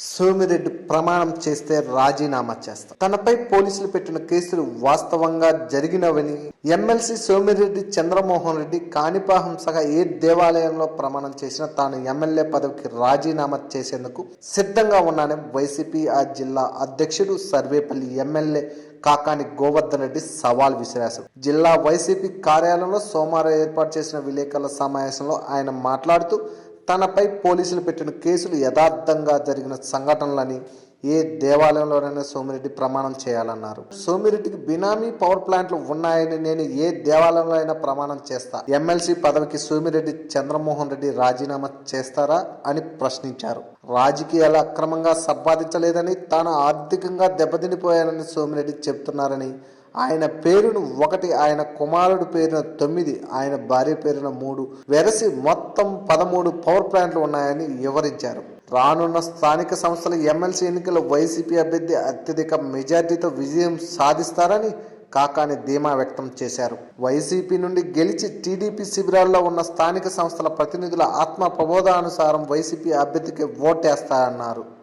సోమిరెడ్డి ప్రమాణం చేస్తే రాజీనామా చేస్తా. తనపై పోలీసులు పెట్టిన కేసులు వాస్తవంగా జరిగినవని ఎమ్మెల్సీ సోమిరెడ్డి చంద్రమోహన్ రెడ్డి కాణిపాహం సహా ఏ దేవాలయంలో ప్రమాణం చేసినా తాను ఎమ్మెల్యే పదవికి రాజీనామా చేసేందుకు సిద్ధంగా ఉన్నానని వైసీపీ ఆ జిల్లా అధ్యక్షుడు సర్వేపల్లి ఎమ్మెల్యే కాకాని గోవర్ధన్ రెడ్డి సవాల్ విసిరాశారు. జిల్లా వైసీపీ కార్యాలయంలో సోమవారం ఏర్పాటు చేసిన విలేకరుల సమావేశంలో ఆయన మాట్లాడుతూ తనపై పోలీసులు పెట్టిన కేసులు యథార్థంగా జరిగిన సంఘటనలని ఏ దేవాలయంలోనైనా సోమిరెడ్డి ప్రమాణం చేయాలన్నారు. సోమిరెడ్డికి బినామీ పవర్ ప్లాంట్లు ఉన్నాయని నేను ఏ దేవాలయంలో అయినా ప్రమాణం చేస్తా. ఎమ్మెల్సీ పదవికి సోమిరెడ్డి చంద్రమోహన్ రెడ్డి రాజీనామా చేస్తారా అని ప్రశ్నించారు. రాజకీయాలు అక్రమంగా సంపాదించలేదని తాను ఆర్థికంగా దెబ్బతినిపోయానని సోమిరెడ్డి చెబుతున్నారని ఆయన పేరును ఒకటి ఆయన కుమారుడు పేరున తొమ్మిది ఆయన భార్య పేరున మూడు. వెరసి మొత్తం పదమూడు పవర్ ప్లాంట్లు ఉన్నాయని వివరించారు. రానున్న స్థానిక సంస్థల ఎమ్మెల్సీ ఎన్నికల్లో వైసీపీ అభ్యర్థి అత్యధిక మెజార్టీతో విజయం సాధిస్తారని కాకాని ధీమా వ్యక్తం చేశారు. వైసీపీ నుండి గెలిచి టీడీపీ శిబిరాల్లో ఉన్న స్థానిక సంస్థల ప్రతినిధుల ఆత్మ ప్రబోధానుసారం వైసీపీ అభ్యర్థికి ఓటేస్తారన్నారు.